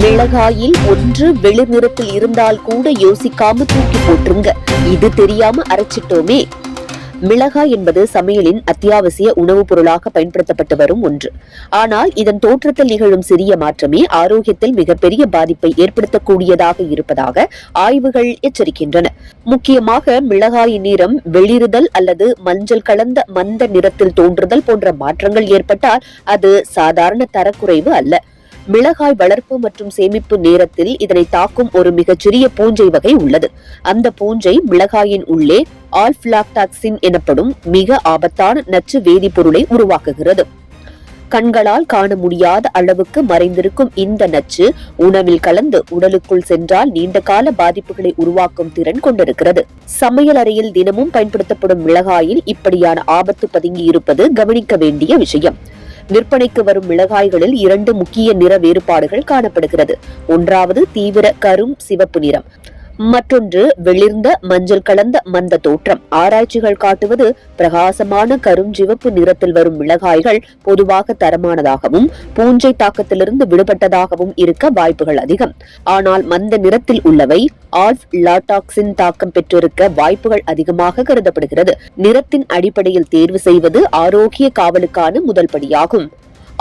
மிளகாயில் ஒன்று வெளிர் நிறத்தில் இருந்தால் கூட யோசிக்காம தூக்கி போட்டுருங்க. இது தெரியாம அரைச்சிட்டோமே. மிளகாய் என்பது சமையலின் அத்தியாவசிய உணவுப் பொருளாக பயன்படுத்தப்பட்டு வரும் ஒன்று. ஆனால் இதன் தோற்றத்தில் நிகழும் சிறிய மாற்றமே ஆரோக்கியத்தில் மிகப்பெரிய பாதிப்பை ஏற்படுத்தக்கூடியதாக இருப்பதாக ஆய்வுகள் எச்சரிக்கின்றன. முக்கியமாக மிளகாயின் நிறம் வெளிறுதல் அல்லது மஞ்சள் கலந்த மந்த நிறத்தில் தோன்றுதல் போன்ற மாற்றங்கள் ஏற்பட்டால் அது சாதாரண தரக்குறைவு அல்ல. மிளகாய் வளர்ப்பு மற்றும் சேமிப்பு நேரத்தில் இதனை தாக்கும் ஒரு மிகச்சிறிய பூஞ்சை வகை உள்ளது. அந்த பூஞ்சை மிளகாயின் உள்ளே ஆல்ஃபிளாக்டாக்சின் எனப்படும் மிக ஆபத்தான நச்சு வேதிப்பொருளை உருவாக்குகிறது. கண்களால் காண முடியாத அளவுக்கு மறைந்திருக்கும் இந்த நச்சு உணவில் கலந்து உடலுக்குள் சென்றால் நீண்ட கால பாதிப்புகளை உருவாக்கும் திறன் கொண்டிருக்கிறது. சமையல் அறையில் தினமும் பயன்படுத்தப்படும் மிளகாயில் இப்படியான ஆபத்து பதுங்கி இருப்பது கவனிக்க வேண்டிய விஷயம். விற்பனைக்கு வரும் மிளகாய்களில் இரண்டு முக்கிய நிற வேறுபாடுகள் காணப்படுகிறது. ஒன்றாவது தீவிர கரும் சிவப்பு நிறம். மற்றொன்று வெளிர்ந்த மஞ்சள் கலந்த மந்த தோற்றம். ஆராய்ச்சிகள் காட்டுவது பிரகாசமான கருஞ்சிவப்பு நிறத்தில் வரும் மிளகாய்கள் பொதுவாக தரமானதாகவும் பூஞ்சை தாக்கத்திலிருந்து விடுபட்டதாகவும் இருக்க வாய்ப்புகள் அதிகம். ஆனால் மந்த நிறத்தில் உள்ளவை ஆல்ஃப் லாடாக்சின் தாக்கம் பெற்றிருக்க வாய்ப்புகள் அதிகமாக கருதப்படுகிறது. நிறத்தின் அடிப்படையில் தேர்வு செய்வது ஆரோக்கிய காவலுக்கான முதல் படியாகும்.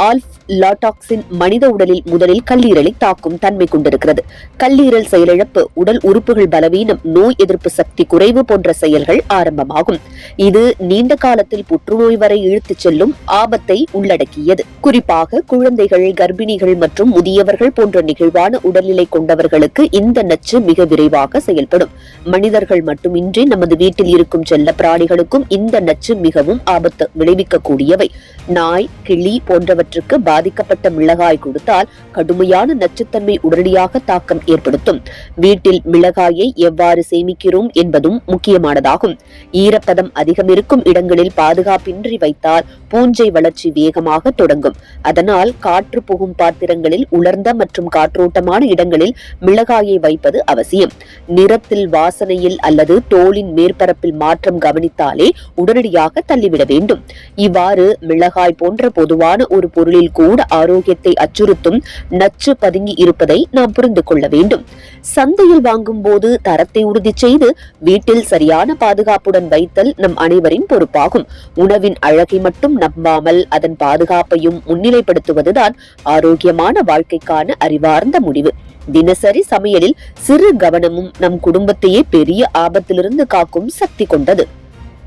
ஆல்ஃப் லாடாக்சின் மனித உடலில் முதலில் கல்லீரலை தாக்கும் தன்மை கொண்டிருக்கிறது. கல்லீரல் செயலிழப்பு உடல் உறுப்புகள் பலவீனம் நோய் எதிர்ப்பு சக்தி குறைவு போன்ற செயல்கள் ஆரம்பமாகும். இது நீண்ட காலத்தில் புற்றுநோய் வரை இழுத்துச் செல்லும் ஆபத்தை உள்ளடக்கியது. குறிப்பாக குழந்தைகள் கர்ப்பிணிகள் மற்றும் முதியவர்கள் போன்ற நெகிழ்வான உடல்நிலை கொண்டவர்களுக்கு இந்த நச்சு மிக விரைவாக செயல்படும். மனிதர்கள் மட்டுமின்றி நமது வீட்டில் இருக்கும் செல்ல பிராணிகளுக்கும் இந்த நச்சு மிகவும் ஆபத்து விளைவிக்கக்கூடியவை. நாய் கிளி போன்றவற்றை போன்றவற்றுக்கு பாதிக்கப்பட்ட மிளகாய் கொடுத்தால் கடுமையான நச்சுத்தன்மை உடனடியாக தாக்கம் ஏற்படுத்தும். வீட்டில் மிளகாயை எவ்வாறு சேமிக்கிறோம் என்பதும் முக்கியமானதாகும். ஈரப்பதம் அதிகம் இருக்கும் இடங்களில் பாதுகாப்பின்றி வைத்தால் பூஞ்சை வளர்ச்சி வேகமாக தொடங்கும். அதனால் காற்று புகும் பாத்திரங்களில் உலர்ந்த மற்றும் காற்றோட்டமான இடங்களில் மிளகாயை வைப்பது அவசியம். நிறத்தில் வாசனையில் அல்லது தோலின் மேற்பரப்பில் மாற்றம் கவனித்தாலே உடனடியாக தள்ளிவிட வேண்டும். இவ்வாறு மிளகாய் போன்ற பொதுவான ஒரு பொருளில் கூட ஆரோக்கியத்தை அச்சுறுத்தும் நச்சு பதுங்கி இருப்பதை நாம் புரிந்து கொள்ள வேண்டும். சந்தையில் வாங்கும் போது தரத்தை உறுதி செய்து வீட்டில் சரியான பாதுகாப்புடன் வைத்தல் நம் அனைவரின் பொறுப்பாகும். உணவின் அழகை மட்டும் நம்பாமல் அதன் பாதுகாப்பையும் முன்னிலைப்படுத்துவதுதான் ஆரோக்கியமான வாழ்க்கைக்கான அறிவார்ந்த முடிவு. தினசரி சமையலில் சிறு கவனமும் நம் குடும்பத்தையே பெரிய ஆபத்திலிருந்து காக்கும் சக்தி கொண்டது.